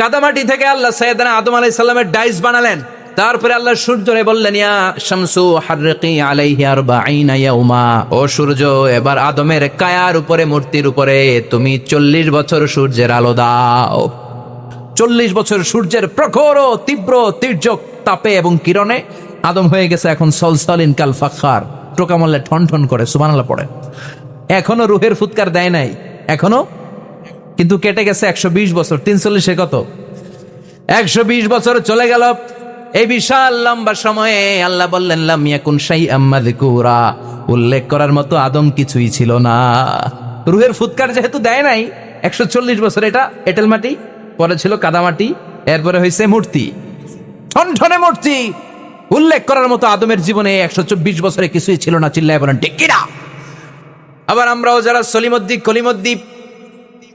কাদামাটি থেকে আল্লাহ সৈয়দনা আদম আলাই সাল্লামের ডাইস বানালেন। তারপরে আল্লাহ সূর্যরে বললেন, ইয়া শামসু হারকি আলাইহি আরবাঈনা ইয়াউমা। ও সূর্য, এবার আদমের কায়ার উপরে, মূর্তির উপরে, তুমি চল্লিশ বছর সূর্যের আলো দাও। চল্লিশ বছর সূর্যের প্রখর ও তীব্র তীর্যক তাপে এবং কিরণে আদম হয়ে গেছে এখন সলসলিন কাল ফাখার। টোকা মল্লে ঠন ঠন করে, সুবহানাল্লাহ পড়ে। এখনও রুহের ফুৎকার দেয় নাই। এখনও কিন্তু কেটে গেছে একশো বিশ বছর, তিনচল্লিশে কত? একশো বিশ বছর চলে গেল। এই বিশাল লম্বা সময়ে আল্লাহ বললেন, লাম ইয়াকুন শাই আম্মাদিকুরা উল্লেখ করার মতো আদম কিছুই ছিল না। রুহের ফুৎকার যেহেতু দেয় নাই, একশো চল্লিশ বছর এটা, এটেল মাটি, পরে ছিল কাদামাটি এরপরে হয়েছে মূর্তি। ঠনঠনে মূর্তি! উল্লেখ করার মতো আদমের জীবনে একশো চব্বিশ বছরে কিছুই ছিল না, চিল্লায় বলেন টিকিরা আবার আমরাও যারা সলিমদ্দিক, কলিমদ্দীপ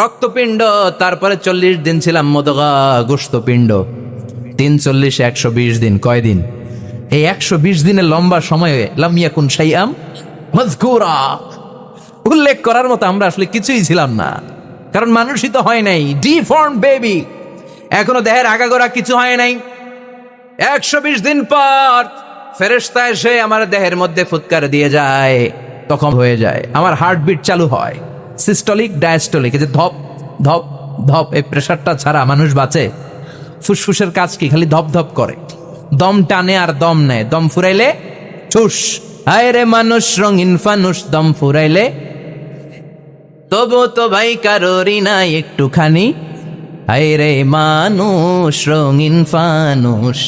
রক্তপিণ্ড, তারপরে চল্লিশ দিন ছিলাম মদগা গোস্তপিণ্ড তিন চল্লিশ, একশো বিশ দিন কয়দিন এই একশো বিশ দিনের লম্বা সময়ে লামিয়া লামিয়াকুন সাইয়াম মজকুরা উল্লেখ করার মতো আমরা আসলে কিছুই ছিলাম না। কারণ মানুষই তো হয় নাই ডিফর্ম বেবি। এখনও দেহের আগাগোড়া কিছু হয় নাই। একশো বিশ দিন পর ফেরেস্তা এসে আমার দেহের মধ্যে ফুৎকার দিয়ে যায়, তখন হয়ে যায়, আমার হার্টবিট চালু হয়। সিস্টলিক, ডায়াস্টলিক যে ধপ ধপ ধপ, এই প্রেশারটা ছাড়া মানুষ বাঁচে, ফুসফুসের কাজ কি? খালি ধপ ধপ করে। দম টানে আর দম নেয়। দম ফুরাইলে ঠুস। হায় রে মানুষ, রঙিন ফানুষ দম ফুরাইলে। তবু তো ভাই কারোরই না একটুখানি। হায় রে মানুষ, রঙিন ফানুষ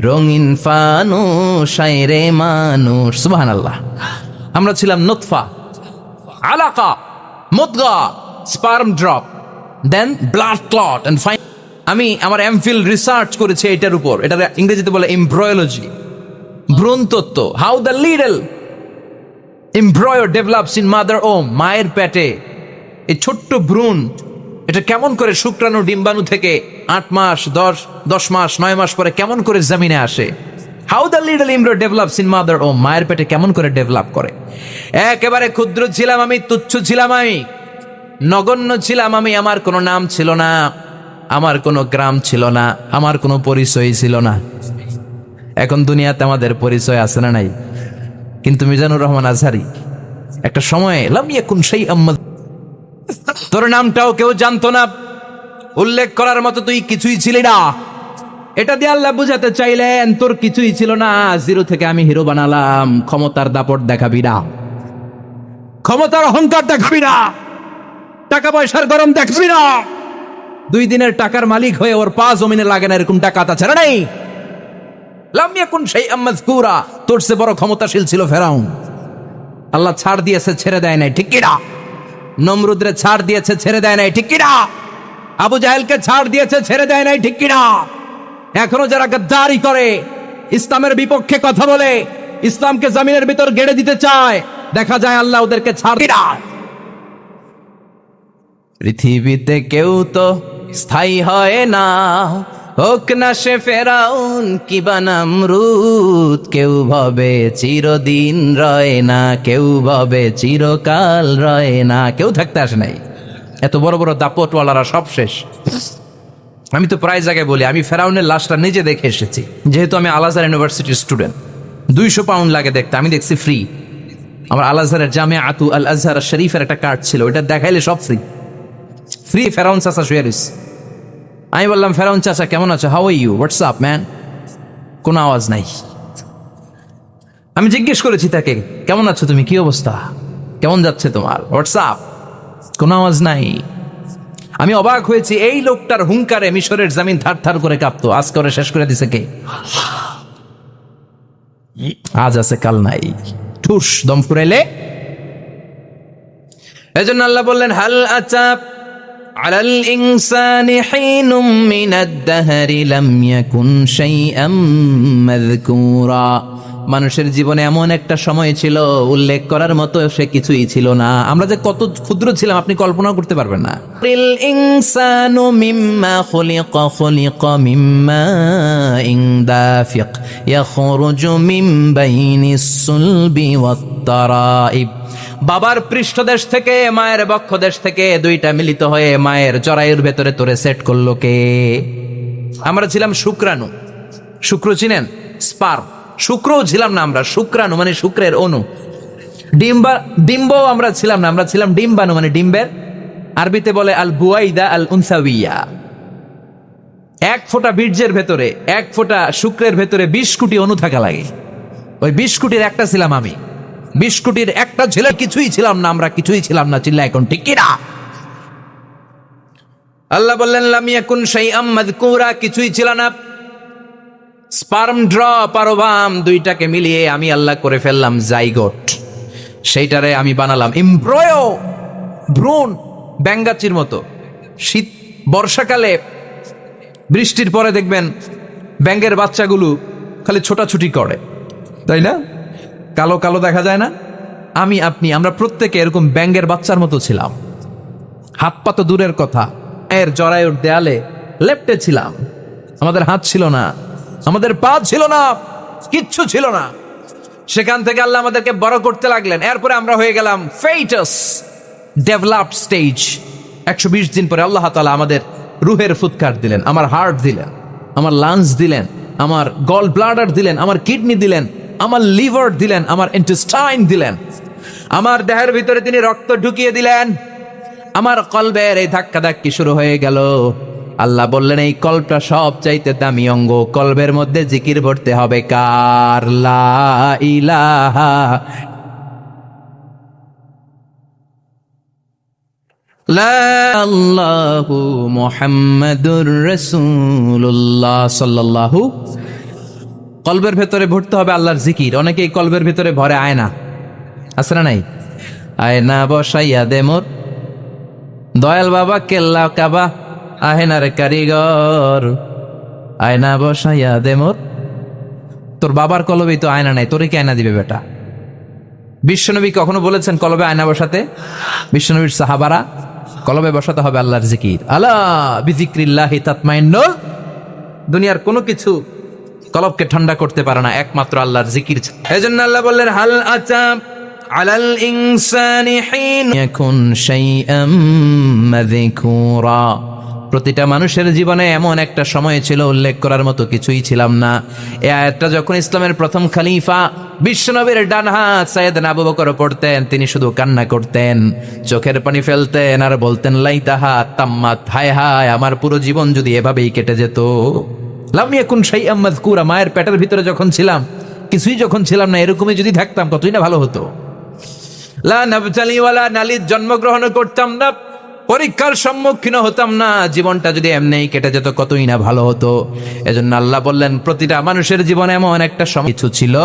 রঙিন ফানুষ হায় রে মানুষ। সুবহান আল্লাহ আমরা ছিলাম নুতফা, আলাকা। মুদগা sperm drop then blood clot and fine আমি আমার এমফিল রিসার্চ করেছি এটার উপর। এটা ইংরেজিতে বলে এমব্রয়োলজি ভ্রূণ তত্ত্ব how the little embryo develops in mother ও মায়ের পেটে। এই ছোট্ট ভ্রূণ, এটা কেমন করে শুক্রাণু, ডিম্বাণু থেকে আট মাস, দশ দশ মাস, নয় মাস পরে কেমন করে জমিনে আসে? How the little embryo develops in ও মায়ের পেটে কেমন করে ডেভেলপ করে? একেবারে ক্ষুদ্র ছিলাম আমি, তুচ্ছ ছিলাম আমি, নগণ্য ছিলাম আমি, আমার কোনো নাম ছিল না, আমার কোনো গ্রাম ছিল না, আমার কোনো পরিচয় ছিল না। এখন দুনিয়াতে আমাদের পরিচয় আছে না নাই? কিন্তু মিজানুর রহমান আজহারি, একটা সময়ে লামিয়া কোন সেই আম্মদ তোর নামটাও কেউ জানতো না। উল্লেখ করার মতো তুই কিছুই ছিলি না। এটা দিয়ে আল্লাহ বুঝাতে চাইলেন, তোর কিছুই ছিল না, জিরো থেকে আমি হিরো বানালাম, ক্ষমতার দাপট দেখাবি না। ক্ষমতার অহংকার দেখাবি না, টাকা পয়সার গরম দেখবি না। দুই দিনের টাকার মালিক হয়ে ওর পা জমিনে লাগে না, এরকম টাকা তা ছেড়ে নেই। লামিয়া কোন সেই আম্মাজকুরা তোর সে বড় ক্ষমতাশীল ছিল ফেরাউন। আল্লাহ ছাড় দিয়েছে, ছেড়ে দেয় নাই, ঠিক কিনা? নমরুদ্রে ছাড় দিয়েছে, ছেড়ে দেয় নাই, ঠিক কিনা? আবু জাহেলকে ছাড় দিয়েছে, ছেড়ে দেয় নাই, ঠিক কিনা? এখনও যারা গদ্দারি করে, ইসলামের বিপক্ষে কথা বলে, ইসলামকে জমিনের ভিতর গেড়ে দিতে চায়, দেখা যায় আল্লাহ ওদেরকে ছাড় দিনা পৃথিবীতে কেউ তো স্থায়ী হয় না। হোক না সে ফেরাউন, কি বানামরুদ কেউ ভাবে চিরদিন রয় না, কেউ ভাবে চিরকাল রয় না, কেউ থাকতে আসে নাই। এত বড় বড় দাপটওয়ালারা সব শেষ। আমি তো প্রায় জায়গায় বলি, আমি ফেরাউনের লাশটা নিজে দেখে এসেছি। যেহেতু আমি আলাজার ইউনিভার্সিটির স্টুডেন্ট দুইশো পাউন্ড লাগে দেখতে, আমি দেখছি ফ্রি আমার আল আজহারের জামে আতু আল আজহার শরীফের একটা কার্ড ছিল ওটা দেখাইলে সব ফ্রি ফ্রি ফেরাউন চাচা শুয়ারিস আমি বললাম, ফেরাউন চাচা, কেমন আছো? হাউ ইউ হোয়াটসঅ্যাপ ম্যান কোনো আওয়াজ নাই। আমি জিজ্ঞেস করেছি তাকে, কেমন আছো তুমি? কি অবস্থা? কেমন যাচ্ছে তোমার? হোয়াটসঅ্যাপ কোনো আওয়াজ নাই। আমি অবাক হয়েছি এই লোকটার হুঙ্কারে মিশরের জামিন থার থার করে কাঁপতো আজ করে শেষ করে দিছে কে আজ আছে কাল নাই ঠুস দম ফুরাইলে এজন্য আল্লাহ বললেন হাল আচাপ على الإنسان حين من الدهر لم يكن شيئا مذكورا মানুষের জীবনে এমন একটা সময় ছিল উল্লেখ করার মতো সে কিছুই ছিল না। আমরা যে কত ক্ষুদ্র ছিলাম আপনি কল্পনা করতে পারবেন না। বাবার পৃষ্ঠদেশ থেকে মায়ের বক্ষদেশ থেকে দুইটা মিলিত হয়ে মায়ের জরায়ুর ভেতরে তোরে সেট করল কে? আমরা ছিলাম শুক্রাণু। শুক্র চিনেন? স্পার শুক্রও ছিলাম না আমরা, শুক্রাণু মানে শুক্রের অনু ডিম্বা, ডিম্বও আমরা ছিলাম না, আমরা ছিলাম ডিম্বাণু মানে ডিম্বের। আরবিতে বলে আল বুয়াইদা আল উনসাউইয়া। এক ফোঁটা বীর্যের ভেতরে, এক ফোঁটা শুক্রের ভেতরে বিশ কোটি অনু থাকা লাগে। ওই বিশ কোটির একটা ছিলাম আমি। বিশ কোটির একটা ছেলে, কিছুই ছিলাম না, আমরা কিছুই ছিলাম না চিল্লা এখন ঠিক কিনা? আল্লাহ বললেন লামিয়াকুন সেই আম্মাদ কুরা কিছুই ছিল না। স্পার্ম ড্রপ আর দুইটাকে মিলিয়ে আমি আল্লাহ করে ফেললাম জাইগোট। সেইটারে আমি বানালাম ইমব্রয় ভ্রূণ ব্যাঙ্গাচির মতো। শীত বর্ষাকালে বৃষ্টির পরে দেখবেন ব্যাঙ্গের বাচ্চাগুলো খালি ছোটাছুটি করে। তাই না? কালো কালো দেখা যায় না? আমি, আপনি, আমরা প্রত্যেকে এরকম ব্যাঙ্গের বাচ্চার মতো ছিলাম। হাত পা তো দূরের কথা। এর জরায়ুর দেয়ালে লেপটে ছিলাম। আমাদের হাত ছিল না। আমাদের পা ছিল না, কিচ্ছু ছিল না। সেখান থেকে আল্লাহ আমাদেরকে বড় করতে লাগলেন। এরপরে আমরা হয়ে গেলাম ফেইটাস ডেভেলপড স্টেজ। একশো বিশ দিন পরে আল্লাহ তালা আমাদের রুহের ফুৎকার দিলেন, আমার হার্ট দিলেন, আমার লাংস দিলেন, আমার গল ব্লাডার দিলেন, আমার কিডনি দিলেন, আমার লিভার দিলেন, আমার ইন্টেস্টাইন দিলেন। আমার দেহের ভিতরে তিনি রক্ত ঢুকিয়ে দিলেন। আমার কলবের এই ধাক্কা ধাক্কি শুরু হয়ে গেল। আল্লাহ বললেন, এই কল্পটা সব চাইতে দামি অঙ্গ। কল্পের মধ্যে জিকির ভরতে হবে কার? লা কলবের ভেতরে ভরতে হবে আল্লাহর জিকির। অনেকেই কলবের ভেতরে ভরে আয়না আছে না নাই? আয়না বসাইয়া দে মোর। দয়াল বাবা, কেল্লা কাবা। আহেনার কারিগর। আয়না বসাইয়া দে মোর। তোর বাবার কলবেই তো আয়না নাই, তোরে কি আয়না দিবে বেটা? বিশ্বনবী কখনো বলেছেন কলবে আয়না বসাতে? বিশ্বনবীর সাহাবারা, কলবে বসাতে হবে আল্লাহর জিকির। আল্লাহ বিজিক্রিল্লাহি তাতমাইন্নুল দুনিয়ার কোনো কিছু কলবকে ঠান্ডা করতে পারে না, একমাত্র আল্লাহর জিকির এই জন্য আল্লাহ বললেন, হাল আচা আলাল ইনসানি হিন। ইয়াকুন শাইআম মাযকুরা। প্রতিটা মানুষের জীবনে এমন একটা সময় ছিল, উল্লেখ করার মতো কিছুই ছিলাম না। এই আয়াতটা যখন ইসলামের প্রথম খালিফা বিশ্বনবীর ডান হাত সাইয়েদ আবু বকর পড়তেন, তিনি শুধু কান্না করতেন, চোখের পানি ফেলতেন আর বলতেন, লাইতাহা তাম্মাত, হায় হায়, আমার পুরো জীবন যদি এভাবেই কেটে যেত। লামিয়া কোন সেই আম্মাদ কুরা মায়ের পেটের ভিতরে যখন ছিলাম, কিছুই যখন ছিলাম না, এরকমই যদি থাকতাম, কতই না ভালো হতো। লা নাবজালিওয়ালা নালির জন্মগ্রহণ করতাম না পরীক্ষার সম্মুখীন হতাম না জীবনটা যদি এমনিই কেটে যেত কতই না ভালো হতো এজন্য আল্লাহ বললেন প্রতিটা মানুষের জীবনে এমন একটা সময় কিছু ছিল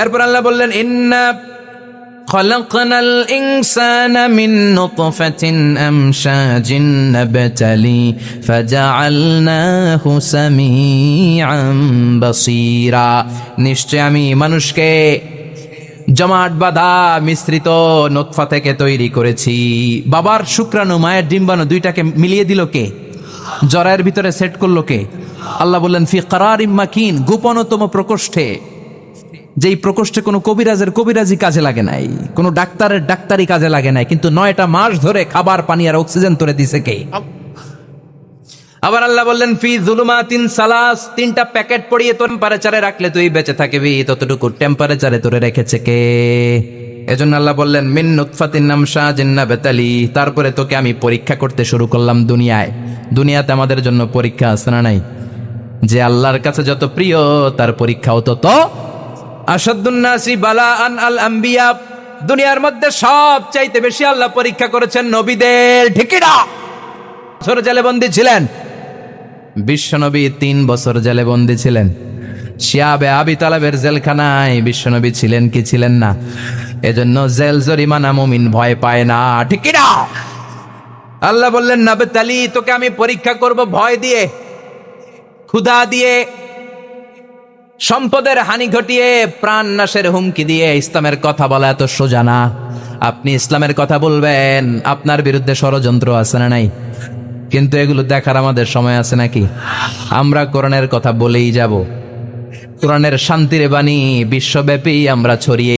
এরপর আল্লাহ বললেন ইন্না خلقنا الإنسان من نطفة أمشاج نبتلي فجعلناه سميعا بصيرا নিশ্চয় আমি মানুষকে জমাট বাঁধা মিশ্রিত নোৎফা থেকে তৈরি করেছি। বাবার শুক্রাণু মায়ের ডিম্বাণু দুইটাকে মিলিয়ে দিল কে? জরায়ের ভিতরে সেট করল কে? আল্লাহ বললেন, ফি কারার মাকিন, গোপনতম প্রকোষ্ঠে। যেই প্রকোষ্ঠে কোনো কবিরাজের কবিরাজি কাজে লাগে নাই, কোনো ডাক্তারের ডাক্তারি কাজে লাগে নাই, কিন্তু নয়টা মাস ধরে খাবার, পানি আর অক্সিজেন তোরে দিছে কে? আবার আল্লাহ বললেন, ফি জুলুমা তিন সালাস, তিনটা প্যাকেট পড়িয়ে তোর টেম্পারেচারে রাখলে তুই বেঁচে থাকবি। ততটুকু টেম্পারেচারে তোরে রেখেছে কে? এজন্য আল্লাহ বললেন, মিন নুতফাতিন নাম শাহ জিন্না বেতালি, তারপরে তোকে আমি পরীক্ষা করতে শুরু করলাম দুনিয়ায়। দুনিয়াতে আমাদের জন্য পরীক্ষা আছে না নাই? যে আল্লাহর কাছে যত প্রিয়, তার পরীক্ষাও তত আসাদুন্নাসি বালা আন আল আম্বিয়া। দুনিয়ার মধ্যে সব চাইতে বেশি আল্লাহ পরীক্ষা করেছেন নবীদের ঠিকিরা বছর জেলে বন্দী ছিলেন। বিশ্বনবী তিন বছর জেলে বন্দী ছিলেন। শিয়াবে আবি তালাবের জেলখানায় বিশ্বনবী ছিলেন কি ছিলেন না? এজন্য জেল জরিমানা মুমিন ভয় পায় না, ঠিক না আল্লাহ বললেন নাবেতালি তোকে আমি পরীক্ষা করব ভয় দিয়ে, ক্ষুধা দিয়ে, সম্পদের হানি ঘটিয়ে, প্রাণ নাশের হুমকি দিয়ে ইসলামের কথা বলা এত সোজা না। আপনি ইসলামের কথা বলবেন, আপনার বিরুদ্ধে ষড়যন্ত্র আছে না নাই? কিন্তু এগুলো দেখার আমাদের সময় আছে নাকি? আমরা কোরআনের কথা বলেই যাব। কোরআনের শান্তির বাণী বিশ্বব্যাপী আমরা ছড়িয়ে